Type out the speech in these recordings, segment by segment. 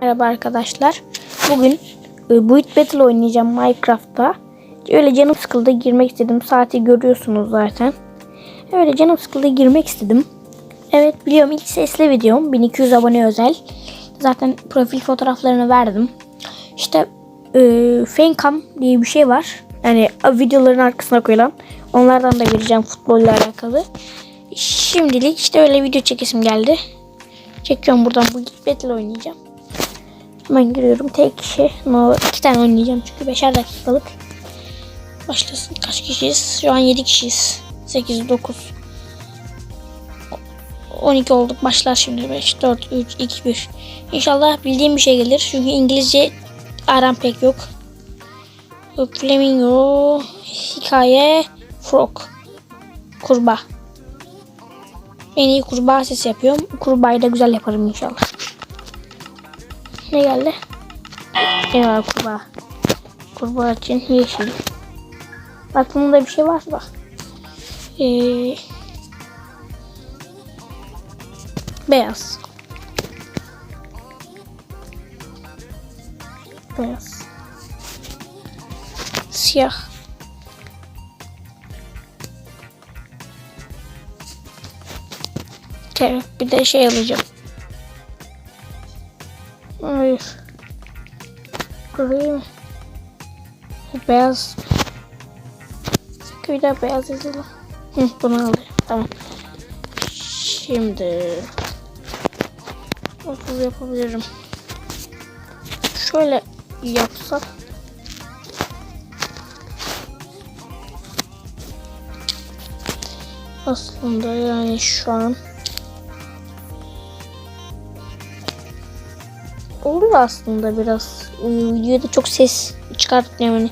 Merhaba arkadaşlar. Bugün e, Build Battle oynayacağım Minecraft'ta. Öyle canım sıkıldı girmek istedim. Saati görüyorsunuz zaten. Öyle canım sıkıldı girmek istedim. Evet biliyorum ilk sesli videom. 1200 abone özel. Zaten profil fotoğraflarını verdim. İşte e, Fancam diye bir şey var. Yani videoların arkasına koyulan. Onlardan da vereceğim futbolla alakalı. Şimdilik işte öyle video çekesim geldi. Çekiyorum buradan bu Battle oynayacağım. Hemen giriyorum. Tek kişi. No, iki tane oynayacağım çünkü beşer dakikalık. Başlasın. Kaç kişiyiz? Şu an 7 kişiyiz. 8, 9. 12 olduk. Başlar şimdi. 5, 4, 3, 2, 1. İnşallah bildiğim bir şey gelir. Çünkü İngilizce aram pek yok. Flamingo. Hikaye. Frog. Kurbağa. En iyi kurbağa sesi yapıyorum. Kurbağayı da güzel yaparım inşallah. Ne geldi? Eyvallah kurbağa. Kurbağa için yeşil. Aklımda bir şey var bak. Ee, beyaz. Beyaz. Siyah. Evet, bir de şey alacağım. Beyaz. Daha beyaz yazılı. Hı, bunu alayım. Tamam. Şimdi nasıl yapabilirim? Şöyle yapsam. Aslında yani şu an oluyor aslında biraz. Videoda çok ses çıkartmıyorum. Yani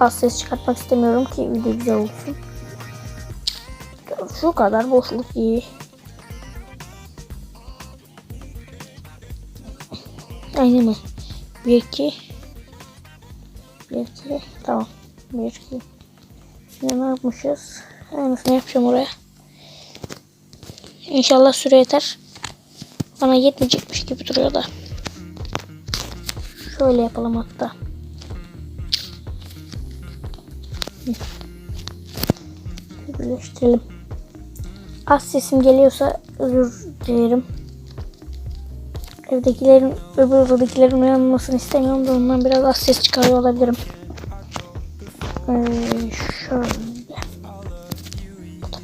az ses çıkartmak istemiyorum ki video güzel olsun. Şu kadar boşluk iyi. Aynı mı? 1 2 1 2 tamam. 1 2 Şimdi ne yapmışız? Aynısını yapacağım oraya. İnşallah süre yeter. Bana yetmeyecekmiş gibi duruyor da. Şöyle yapalım hatta. Birleştirelim. Az sesim geliyorsa özür dilerim. Evdekilerin öbür odadakilerin uyanmasını istemiyorum da ondan biraz az ses çıkarıyor olabilirim. Ee, şöyle.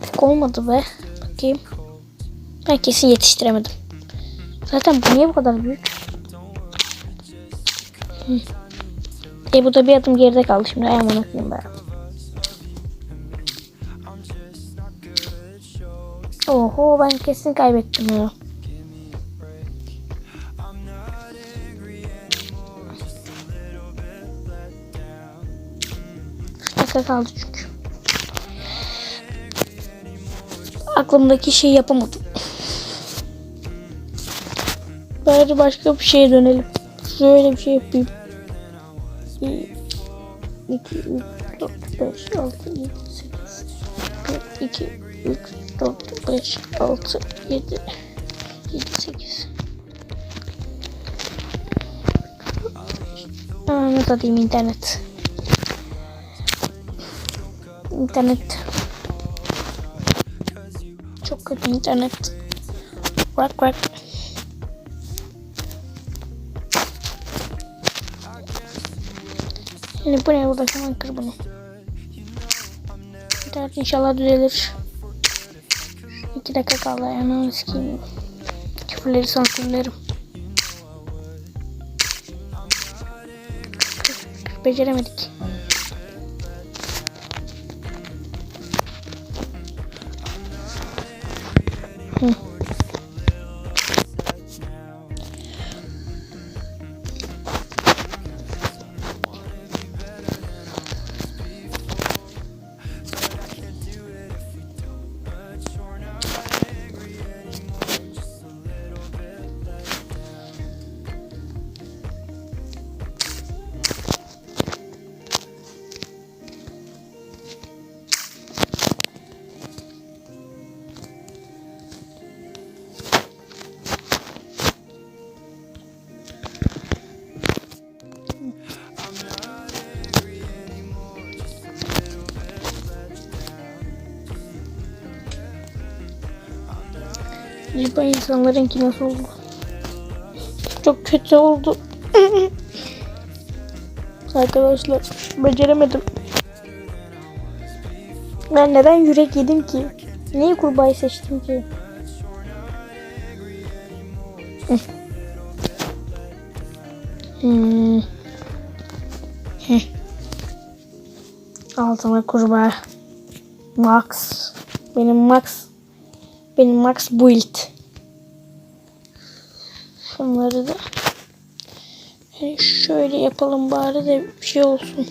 Pek olmadı be. Bakayım. Ben kesin yetiştiremedim. Zaten bu niye bu kadar büyük? Hı. E bu da bir adım geride kaldı şimdi. Ay aman okuyayım ben. Oho ben kesin kaybettim ya. Dakika kaldı çünkü. Aklımdaki şeyi yapamadım. Bari başka bir şeye dönelim. Şöyle bir şey yapayım. 2, 3, 4, 5, 6, 7, 8, 1, 2, 3, 4, 5, 6, 7, 7, 8. Anlat atayım internet. İnternet. Çok kötü internet. Bırak bırak. Şimdi bu ne burada hemen kır bunu. İnternet inşallah düzelir. İki dakika kaldı ayağını sikeyim. Küfürleri sansürlerim. Beceremedik. Acaba insanlarınki nasıl oldu? Çok kötü oldu. Arkadaşlar beceremedim. Ben neden yürek yedim ki? Neyi kurbağayı seçtim ki? Hmm. Hı. Altına kurbağa. Max. Benim Max. Benim Max build. Şunları da şöyle yapalım bari de bir şey olsun.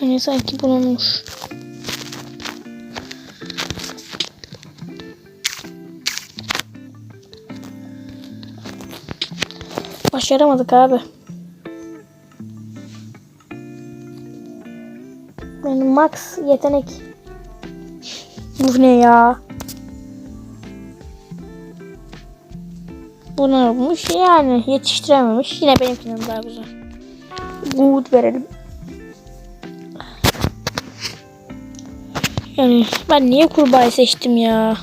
Hani sanki bulunmuş. Başaramadık abi. Benim max yetenek. Bu ne ya? Bunu yapmış yani yetiştirememiş. Yine benimkinden daha güzel. Good verelim. Yani ben niye kurbağayı seçtim ya?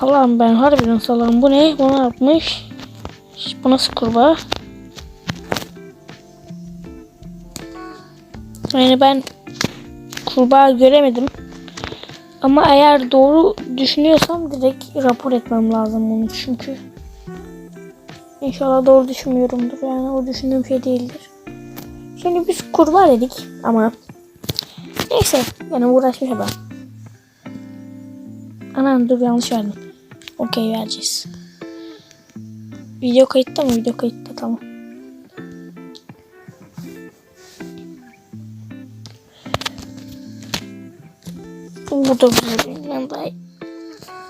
Salam ben harbiden salam. Bu ne? Bu ne yapmış? Bu nasıl kurbağa? Yani ben kurbağa göremedim. Ama eğer doğru düşünüyorsam direkt rapor etmem lazım bunu çünkü. İnşallah doğru düşünmüyorumdur yani o düşündüğüm şey değildir. Şimdi biz kurbağa dedik ama neyse yani uğraşmış adam. Anam dur yanlış verdim. Okey vereceğiz. Video kayıtta mı? Video kayıtta tamam. Bu da. Ben daha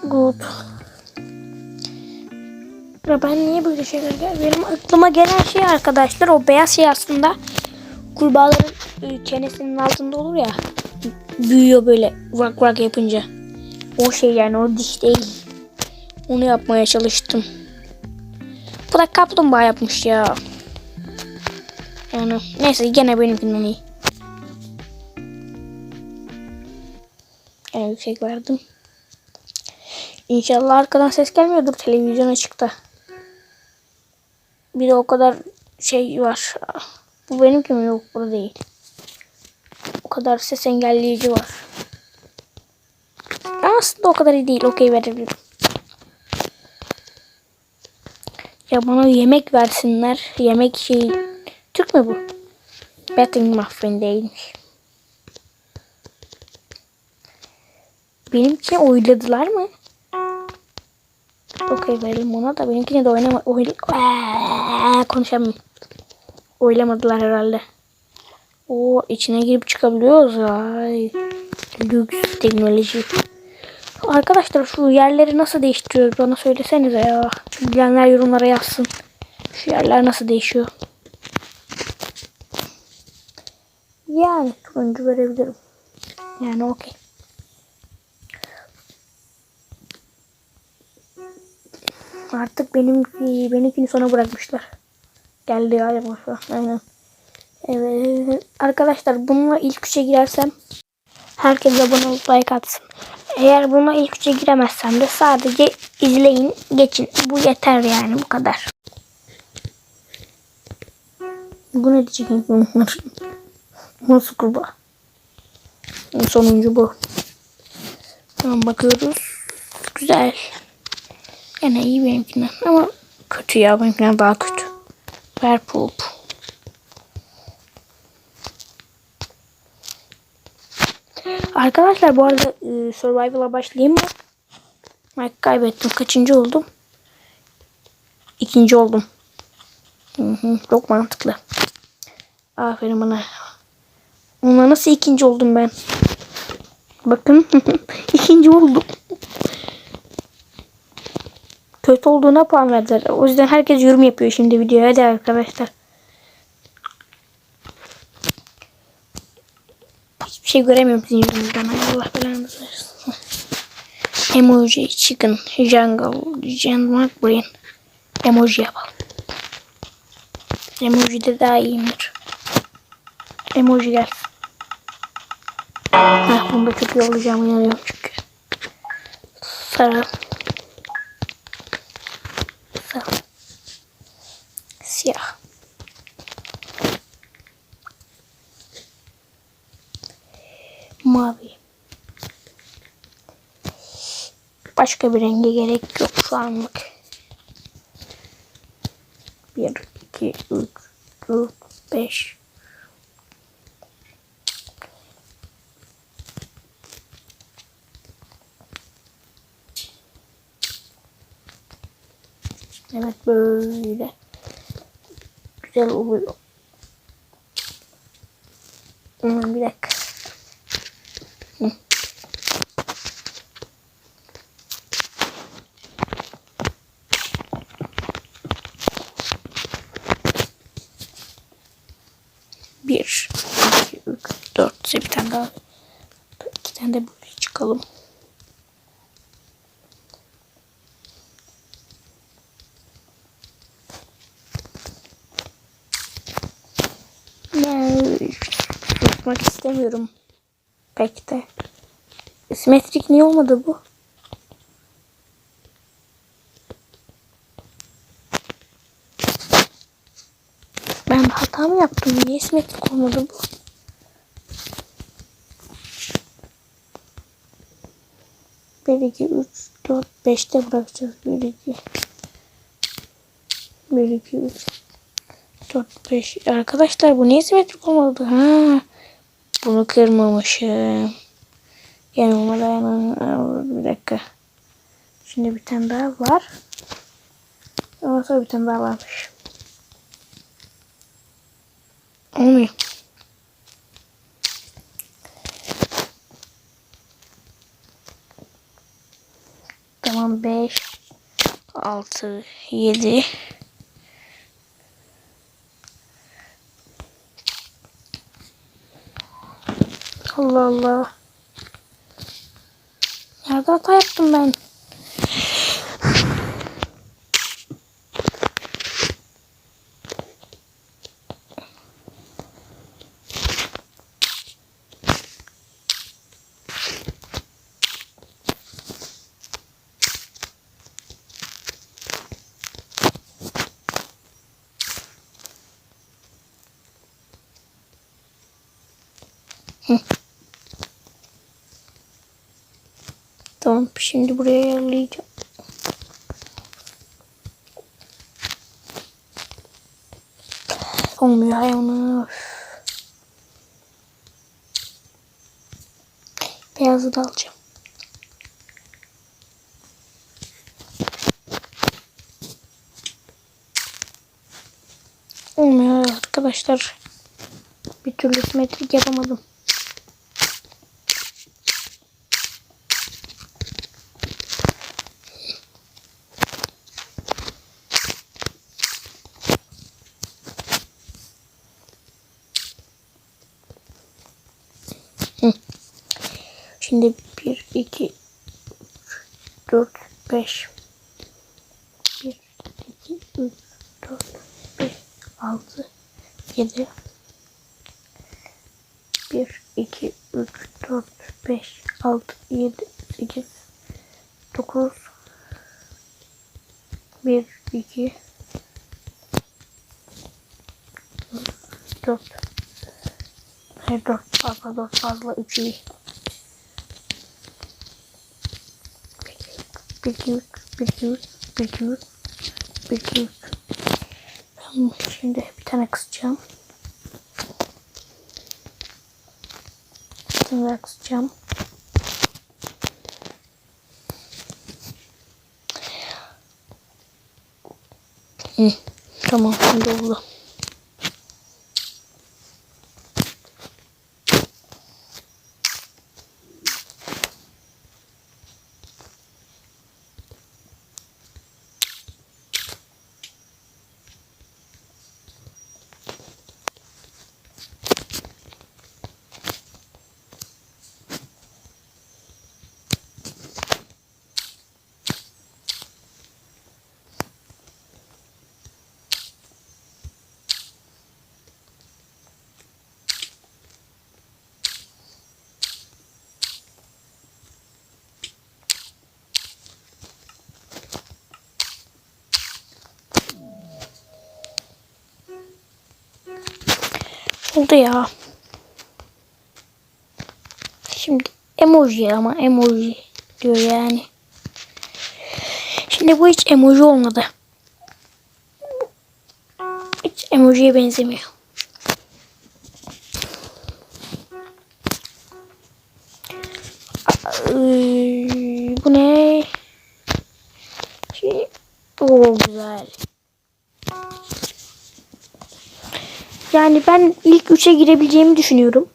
good. Ya ben niye böyle şeyler gel? Benim aklıma gelen şey arkadaşlar o beyaz şey aslında kurbağaların e, çenesinin altında olur ya. Büyüyor böyle vrak vrak yapınca. O şey yani o diş değil. Onu yapmaya çalıştım. Bu da kaplumbağa yapmış ya. Yani neyse gene benimkinden iyi. Gene yüksek verdim. İnşallah arkadan ses gelmiyordur televizyon açıkta. Bir de o kadar şey var. Bu benimki mi? Yok burada değil. O kadar ses engelleyici var. Aslında o kadar iyi değil. Okey verebilirim. Ya bana yemek versinler. Yemek şey... Türk mü bu? Betting muffin değilmiş. Benimki oyladılar mı? Okey verelim ona da benimkini de oynama... Oyla... Aa, konuşamıyorum. Oylamadılar herhalde. O içine girip çıkabiliyoruz. Ay. Lüks teknoloji. Arkadaşlar şu yerleri nasıl değiştiriyoruz bana söylesenize ya. Bilenler yorumlara yazsın. Şu yerler nasıl değişiyor? Yani turuncu verebilirim. Yani okey. Artık benim benimkini sona bırakmışlar. Geldi an. Aynen. Evet. Arkadaşlar bununla ilk üçe girersem herkes abone olup like atsın. Eğer buna ilk üçe giremezsem de sadece izleyin geçin. Bu yeter yani bu kadar. Bu ne diyecek bunlar? Nasıl kurbağa? Sonuncu bu. Tamam bakıyoruz. Güzel. Yine iyi benimkinden ama kötü ya benimkinden daha kötü. Ver poop. Arkadaşlar bu arada e, Survival'a başlayayım mı? Mike kaybettim. Kaçıncı oldum? İkinci oldum. Hı hı, çok mantıklı. Aferin bana. Ona nasıl ikinci oldum ben? Bakın ikinci oldum. Kötü olduğuna puan verdiler. O yüzden herkes yorum yapıyor şimdi videoya. Hadi arkadaşlar. Hiçbir şey göremiyorum sizin yüzünüzden. Allah belanızı versin. Emoji, chicken, jungle, jungle, brain. Emoji yapalım. Emoji de daha iyiyimdir. emoji gelsin. Heh, bunda çok iyi olacağımı inanıyorum çünkü. Sarı. Sarı. Siyah. Mavi. Başka bir renge gerek yok şu anlık. 1, 2, 3, 4, 5. Evet böyle. Güzel oluyor. Hmm, bir dakika. Hı. Bir, iki, üç, dört. Bir tane daha. İki tane de böyle çıkalım. Tutmak istemiyorum. Pek de. Simetrik niye olmadı bu? Ben hata mı yaptım? Niye simetrik olmadı bu? Bir, iki, üç, dört, beşte bırakacağız. Bir, iki. Bir, iki, üç. 4, 5. Arkadaşlar bu niye simetrik olmadı? Ha. Bunu kırmamışım. Yanıma dayanın. Bir dakika. Şimdi bir tane daha var. Ondan sonra bir tane daha varmış. Olmuyor. Tamam 5 6 7 Allah Allah. Nerede hata yaptım ben? Tamam şimdi buraya ayarlayacağım. Olmuyor hayvanı. Beyazı da alacağım. Olmuyor arkadaşlar. Bir türlü simetrik yapamadım. Şimdi 1, 2, 3, 4, 5. 1, 2, 3, 4, 5, 6, 7. 1, 2, 3, 4, 5, 6, 7, 8, 9. 1, 2, 4. Hayır 4 fazla 4 fazla 3 iyi. 1 2 3 1 2 3 1 2 3 1 2 3 Ben şimdi bir tane kısacağım. Bir tane kısacağım. Hı, tamam şimdi oldu. Oldu ya. Şimdi emoji ama emoji diyor yani. Şimdi bu hiç emoji olmadı. Hiç emojiye benzemiyor. Yani ben ilk üçe girebileceğimi düşünüyorum.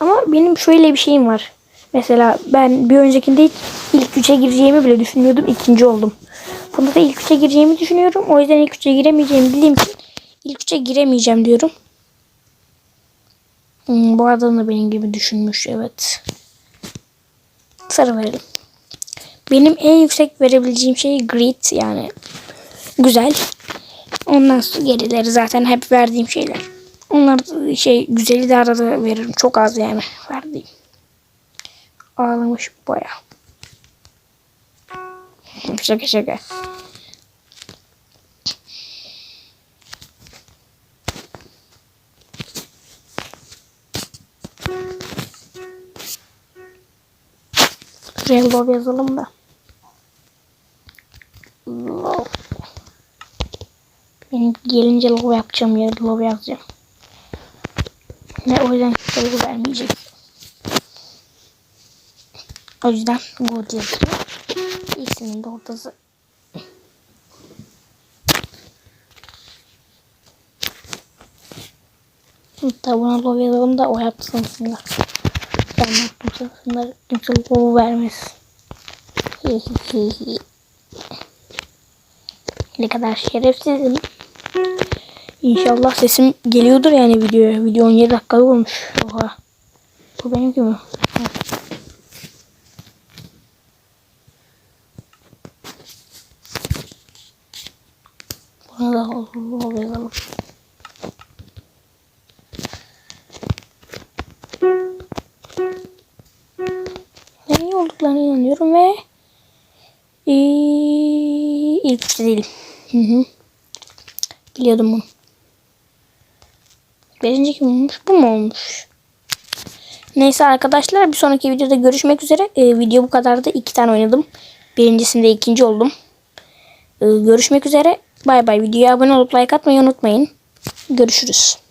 Ama benim şöyle bir şeyim var. Mesela ben bir öncekinde hiç ilk üçe gireceğimi bile düşünmüyordum. ikinci oldum. Bunda da ilk üçe gireceğimi düşünüyorum. O yüzden ilk üçe giremeyeceğimi bildiğim için ilk üçe giremeyeceğim diyorum. Hmm, bu adam da benim gibi düşünmüş. Evet. Sarı verelim. Benim en yüksek verebileceğim şey grit yani güzel. Ondan sonra gerileri zaten hep verdiğim şeyler. Onlar şey güzeli de arada veririm. Çok az yani verdiğim. Ağlamış baya. Şaka şaka. Love yazalım da. Love. Benim gelince love yapacağım ya love yazacağım. Ve o yüzden love vermeyecek. O yüzden good yazıyor. İkisinin de ortası. Hatta buna love yazalım da o yaptı sanısınlar. Ben yaptım sanısınlar. Kimse hi hi. Ne kadar şerefsizim. İnşallah sesim geliyordur yani videoya. Video 17 dakika olmuş. Oha. Bu benimki mi? Buna da love yazalım. Ne olduklarına inanıyorum ve ee, ilk değilim. Hı hı. Biliyordum bunu. Birinci kim olmuş? Bu mu olmuş? Neyse arkadaşlar bir sonraki videoda görüşmek üzere. Ee, video bu kadardı. İki tane oynadım. Birincisinde ikinci oldum. Ee, görüşmek üzere. Bay bay. Videoya abone olup like atmayı unutmayın. Görüşürüz.